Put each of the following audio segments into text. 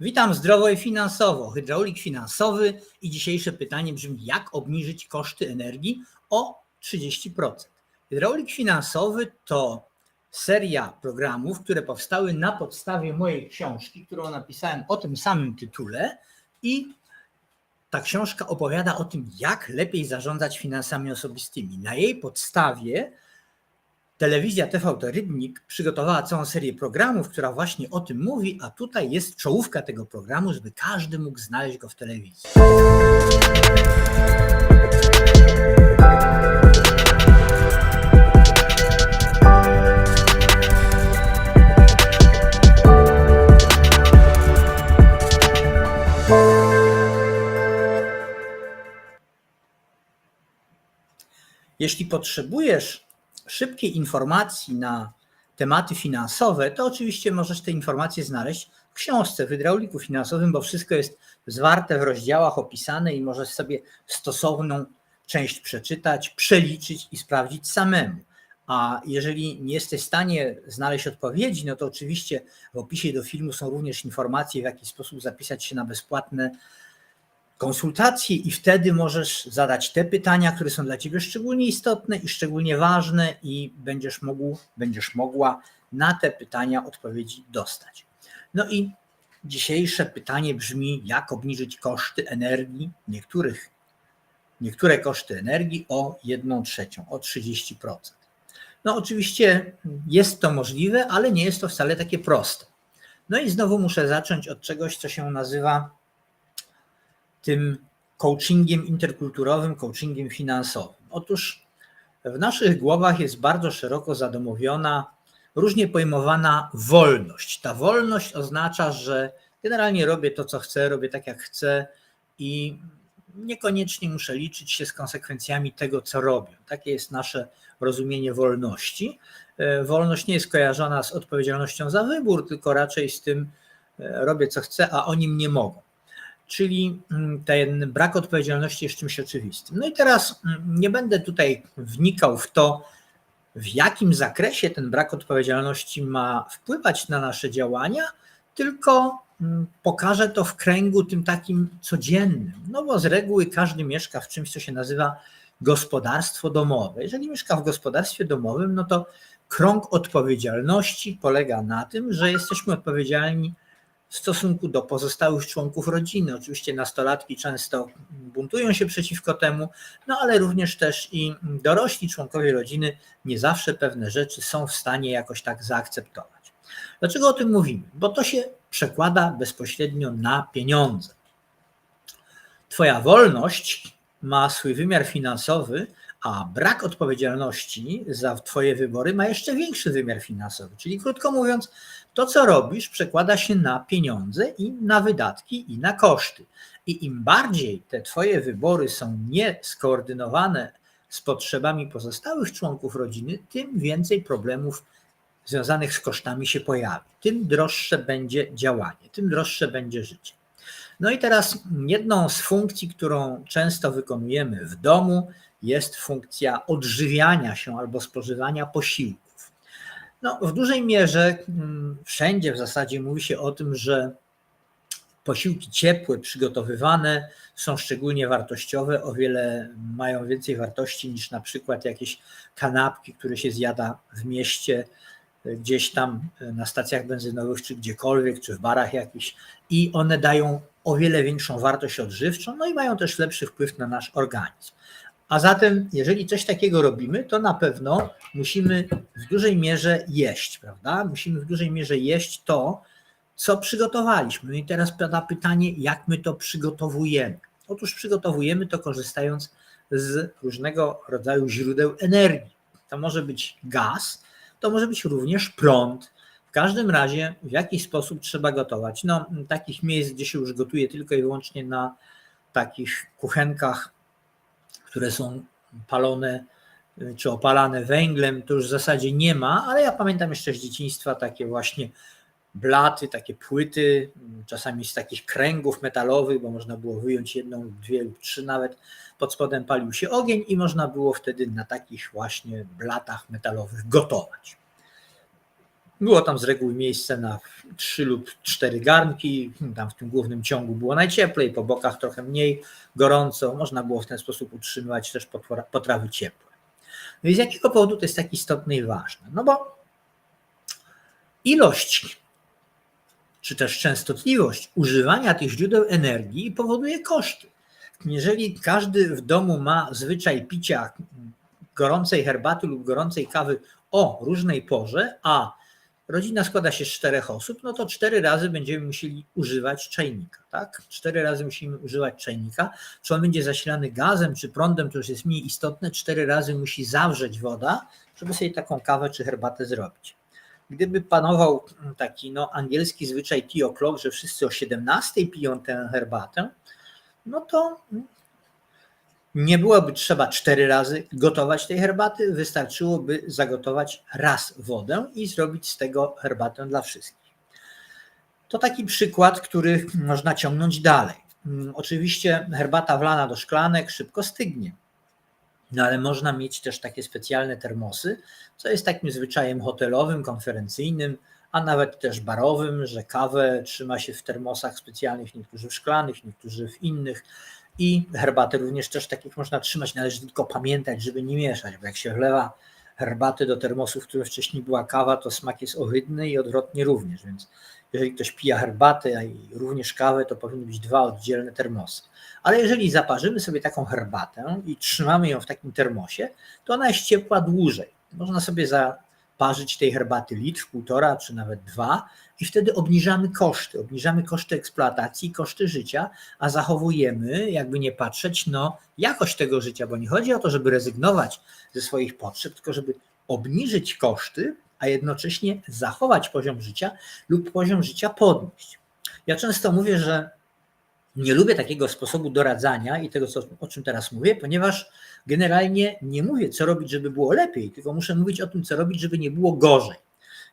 Witam zdrowo i finansowo. Hydraulik finansowy i dzisiejsze pytanie brzmi: jak obniżyć koszty energii o 30%? Hydraulik finansowy to seria programów, które powstały na podstawie mojej książki, którą napisałem o tym samym tytule i ta książka opowiada o tym, jak lepiej zarządzać finansami osobistymi. Na jej podstawie telewizja TV to Rybnik przygotowała całą serię programów, która właśnie o tym mówi, a tutaj jest czołówka tego programu, żeby każdy mógł znaleźć go w telewizji. Jeśli potrzebujesz szybkiej informacji na tematy finansowe, to oczywiście możesz te informacje znaleźć w książce w hydrauliku finansowym, bo wszystko jest zwarte w rozdziałach, opisane i możesz sobie stosowną część przeczytać, przeliczyć i sprawdzić samemu. A jeżeli nie jesteś w stanie znaleźć odpowiedzi, no to oczywiście w opisie do filmu są również informacje, w jaki sposób zapisać się na bezpłatne konsultacje i wtedy możesz zadać te pytania, które są dla Ciebie szczególnie istotne i szczególnie ważne i będziesz mógł, będziesz mogła na te pytania odpowiedzi dostać. No i dzisiejsze pytanie brzmi, jak obniżyć koszty energii niektórych, niektóre koszty energii o 1 trzecią, o 30%. No oczywiście jest to możliwe, ale nie jest to wcale takie proste. No i znowu muszę zacząć od czegoś, co się nazywa tym coachingiem interkulturowym, coachingiem finansowym? Otóż w naszych głowach jest bardzo szeroko zadomowiona, różnie pojmowana wolność. Ta wolność oznacza, że generalnie robię to, co chcę, robię tak, jak chcę i niekoniecznie muszę liczyć się z konsekwencjami tego, co robię. Takie jest nasze rozumienie wolności. Wolność nie jest kojarzona z odpowiedzialnością za wybór, tylko raczej z tym, e, robię co chcę, a oni mnie mogą czyli mm, ten brak odpowiedzialności jest czymś oczywistym. No i teraz mm, nie będę tutaj wnikał w to, w jakim zakresie ten brak odpowiedzialności ma wpływać na nasze działania, tylko mm, pokażę to w kręgu tym takim codziennym. No bo z reguły każdy mieszka w czymś, co się nazywa gospodarstwo domowe. Jeżeli mieszka w gospodarstwie domowym, no to krąg odpowiedzialności polega na tym, że jesteśmy odpowiedzialni w stosunku do pozostałych członków rodziny. Oczywiście nastolatki często buntują się przeciwko temu, no ale również też i dorośli członkowie rodziny nie zawsze pewne rzeczy są w stanie jakoś tak zaakceptować. Dlaczego o tym mówimy? Bo to się przekłada bezpośrednio na pieniądze. Twoja wolność ma swój wymiar finansowy, a brak odpowiedzialności za Twoje wybory ma jeszcze większy wymiar finansowy. Czyli krótko mówiąc, to co robisz przekłada się na pieniądze i na wydatki i na koszty. I im bardziej te Twoje wybory są nieskoordynowane z potrzebami pozostałych członków rodziny, tym więcej problemów związanych z kosztami się pojawi. Tym droższe będzie działanie, tym droższe będzie życie. No i teraz jedną z funkcji, którą często wykonujemy w domu, jest funkcja odżywiania się albo spożywania posiłków. No, w dużej mierze mm, wszędzie w zasadzie mówi się o tym, że posiłki ciepłe, przygotowywane są szczególnie wartościowe, o wiele mają więcej wartości niż na przykład jakieś kanapki, które się zjada w mieście, gdzieś tam na stacjach benzynowych, czy gdziekolwiek, czy w barach jakichś, i one dają o wiele większą wartość odżywczą, no i mają też lepszy wpływ na nasz organizm. A zatem, jeżeli coś takiego robimy, to na pewno musimy w dużej mierze jeść, prawda? Musimy w dużej mierze jeść to, co przygotowaliśmy. No i teraz pada pytanie, jak my to przygotowujemy? Otóż przygotowujemy to korzystając z różnego rodzaju źródeł energii. To może być gaz, to może być również prąd. W każdym razie, w jaki sposób trzeba gotować? No, takich miejsc, gdzie się już gotuje tylko i wyłącznie na takich kuchenkach które są palone y, czy opalane węglem, to już w zasadzie nie ma, ale ja pamiętam jeszcze z dzieciństwa takie właśnie blaty, takie płyty, czasami z takich kręgów metalowych, bo można było wyjąć jedną, dwie lub trzy nawet. Pod spodem palił się ogień i można było wtedy na takich właśnie blatach metalowych gotować. Było tam z reguły miejsce na trzy lub cztery garnki. Tam w tym głównym ciągu było najcieplej, po bokach trochę mniej gorąco. Można było w ten sposób utrzymywać też potrawy ciepłe. No i z jakiego powodu to jest tak istotne i ważne? No bo ilość czy też częstotliwość używania tych źródeł energii powoduje koszty. Jeżeli każdy w domu ma zwyczaj picia gorącej herbaty lub gorącej kawy o różnej porze, a rodzina składa się z czterech osób, no to cztery razy będziemy musieli używać czajnika, tak? Cztery razy musimy używać czajnika. Czy on będzie zasilany gazem czy prądem, to już jest mniej istotne. Cztery razy musi zawrzeć woda, żeby sobie taką kawę czy herbatę zrobić. Gdyby panował taki no, angielski zwyczaj tea o'clock, że wszyscy o 17 piją tę herbatę, no to nie byłoby trzeba cztery razy gotować tej herbaty, wystarczyłoby zagotować raz wodę i zrobić z tego herbatę dla wszystkich. To taki przykład, który można ciągnąć dalej. Oczywiście herbata wlana do szklanek szybko stygnie, no ale można mieć też takie specjalne termosy, co jest takim zwyczajem hotelowym, konferencyjnym, a nawet też barowym, że kawę trzyma się w termosach specjalnych, niektórzy w szklanych, niektórzy w innych. I herbatę również też takich można trzymać, należy tylko pamiętać, żeby nie mieszać, bo jak się wlewa herbaty do termosu, w którym wcześniej była kawa, to smak jest ohydny i odwrotnie również, więc jeżeli ktoś pija herbatę, i również kawę, to powinny być dwa oddzielne termosy. Ale jeżeli zaparzymy sobie taką herbatę i trzymamy ją w takim termosie, to ona jest ciepła dłużej. Można sobie zaparzyć tej herbaty litr, półtora czy nawet dwa i wtedy obniżamy koszty, obniżamy koszty eksploatacji, koszty życia, a zachowujemy, jakby nie patrzeć, no jakość tego życia, bo nie chodzi o to, żeby rezygnować ze swoich potrzeb, tylko żeby obniżyć koszty, a jednocześnie zachować poziom życia lub poziom życia podnieść. Ja często mówię, że nie lubię takiego sposobu doradzania i tego, co, o czym teraz mówię, ponieważ generalnie nie mówię, co robić, żeby było lepiej, tylko muszę mówić o tym, co robić, żeby nie było gorzej.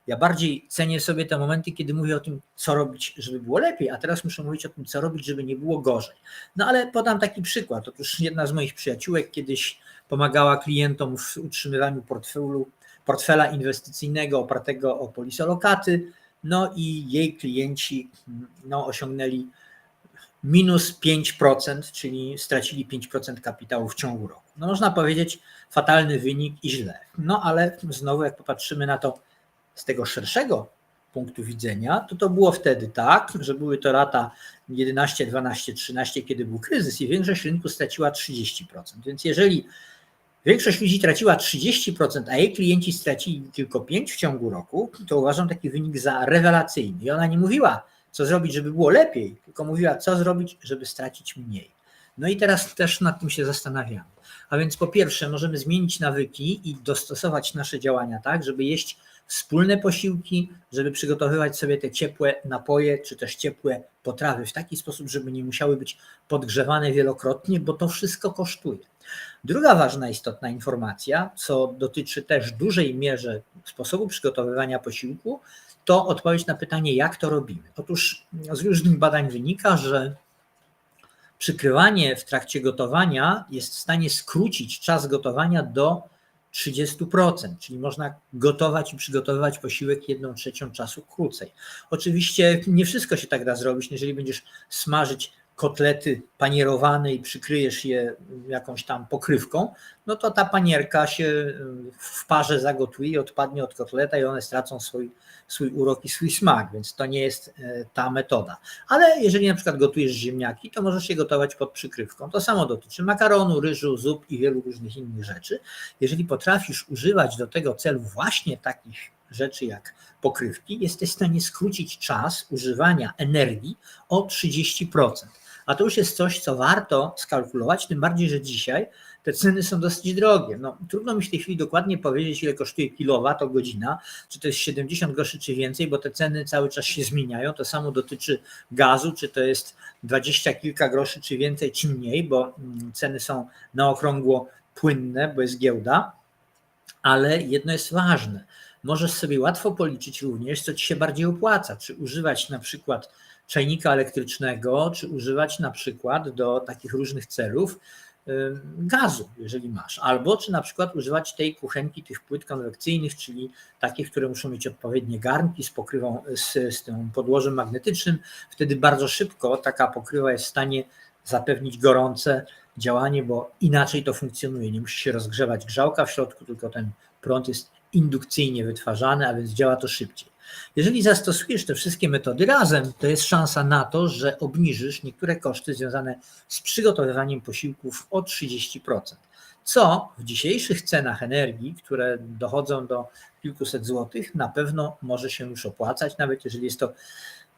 Ja bardziej cenię sobie te momenty, kiedy mówię o tym, co robić, żeby było lepiej, a teraz muszę mówić o tym, co robić, żeby nie było gorzej. No ale podam taki przykład. Otóż jedna z moich przyjaciółek kiedyś pomagała klientom w utrzymywaniu portfelu, portfela inwestycyjnego opartego o polisolokaty, no i jej klienci no, osiągnęli minus 5%, czyli stracili 5% kapitału w ciągu roku. No można powiedzieć fatalny wynik i źle. No ale znowu jak popatrzymy na to z tego szerszego punktu widzenia, to to było wtedy tak, że były to lata 11, 12, 13, kiedy był kryzys i większość rynku straciła 30%. Więc jeżeli większość ludzi traciła 30%, a jej klienci stracili tylko 5% w ciągu roku, to uważam taki wynik za rewelacyjny. I ona nie mówiła, co zrobić, żeby było lepiej, tylko mówiła, co zrobić, żeby stracić mniej. No i teraz też nad tym się zastanawiamy. A więc po pierwsze, możemy zmienić nawyki i dostosować nasze działania tak, żeby jeść wspólne posiłki, żeby przygotowywać sobie te ciepłe napoje czy też ciepłe potrawy w taki sposób, żeby nie musiały być podgrzewane wielokrotnie, bo to wszystko kosztuje. Druga ważna, istotna informacja, co dotyczy też dużej mierze sposobu przygotowywania posiłku, to odpowiedź na pytanie, jak to robimy. Otóż z różnych badań wynika, że przykrywanie w trakcie gotowania jest w stanie skrócić czas gotowania do 30%, czyli można gotować i przygotowywać posiłek jedną trzecią czasu krócej. Oczywiście nie wszystko się tak da zrobić, jeżeli będziesz smażyć kotlety panierowane i przykryjesz je jakąś tam pokrywką, no to ta panierka się w parze zagotuje i odpadnie od kotleta i one stracą swój, swój urok i swój smak, więc to nie jest e, ta metoda. Ale jeżeli na przykład gotujesz ziemniaki, to możesz je gotować pod przykrywką. To samo dotyczy makaronu, ryżu, zup i wielu różnych innych rzeczy. Jeżeli potrafisz używać do tego celu właśnie takich rzeczy jak pokrywki, jesteś w stanie skrócić czas używania energii o 30%. A to już jest coś, co warto skalkulować, tym bardziej, że dzisiaj te ceny są dosyć drogie. No, trudno mi w tej chwili dokładnie powiedzieć, ile kosztuje kilowatogodzina, czy to jest 70 groszy, czy więcej, bo te ceny cały czas się zmieniają. To samo dotyczy gazu, czy to jest 20 kilka groszy, czy więcej, czy mniej, bo mm, ceny są na okrągło płynne, bo jest giełda. Ale jedno jest ważne. Możesz sobie łatwo policzyć również, co ci się bardziej opłaca, czy używać na przykład czajnika elektrycznego, czy używać na przykład do takich różnych celów gazu, jeżeli masz, albo czy na przykład używać tej kuchenki, tych płyt konwekcyjnych, czyli takich, które muszą mieć odpowiednie garnki z pokrywą, z, z tym podłożem magnetycznym. Wtedy bardzo szybko taka pokrywa jest w stanie zapewnić gorące działanie, bo inaczej to funkcjonuje. Nie musi się rozgrzewać grzałka w środku, tylko ten prąd jest indukcyjnie wytwarzany, a więc działa to szybciej. Jeżeli zastosujesz te wszystkie metody razem, to jest szansa na to, że obniżysz niektóre koszty związane z przygotowywaniem posiłków o 30%. Co w dzisiejszych cenach energii, które dochodzą do kilkuset złotych, na pewno może się już opłacać, nawet jeżeli jest to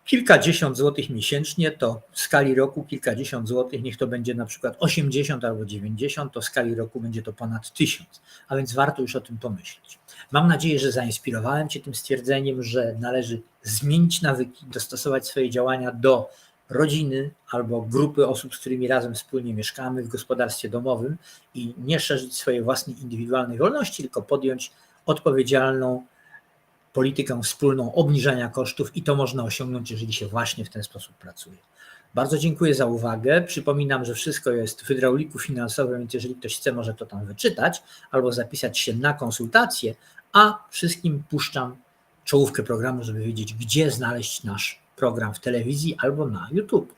kilkadziesiąt złotych miesięcznie, to w skali roku kilkadziesiąt złotych, niech to będzie na przykład 80 albo 90, to w skali roku będzie to ponad 1000, a więc warto już o tym pomyśleć. Mam nadzieję, że zainspirowałem Cię tym stwierdzeniem, że należy zmienić nawyki, dostosować swoje działania do rodziny albo grupy osób, z którymi razem wspólnie mieszkamy w gospodarstwie domowym i nie szerzyć swojej własnej indywidualnej wolności, tylko podjąć odpowiedzialną politykę wspólną obniżania kosztów i to można osiągnąć, jeżeli się właśnie w ten sposób pracuje. Bardzo dziękuję za uwagę. Przypominam, że wszystko jest w hydrauliku finansowym, więc jeżeli ktoś chce, może to tam wyczytać albo zapisać się na konsultację, a wszystkim puszczam czołówkę programu, żeby wiedzieć, gdzie znaleźć nasz program w telewizji albo na YouTube.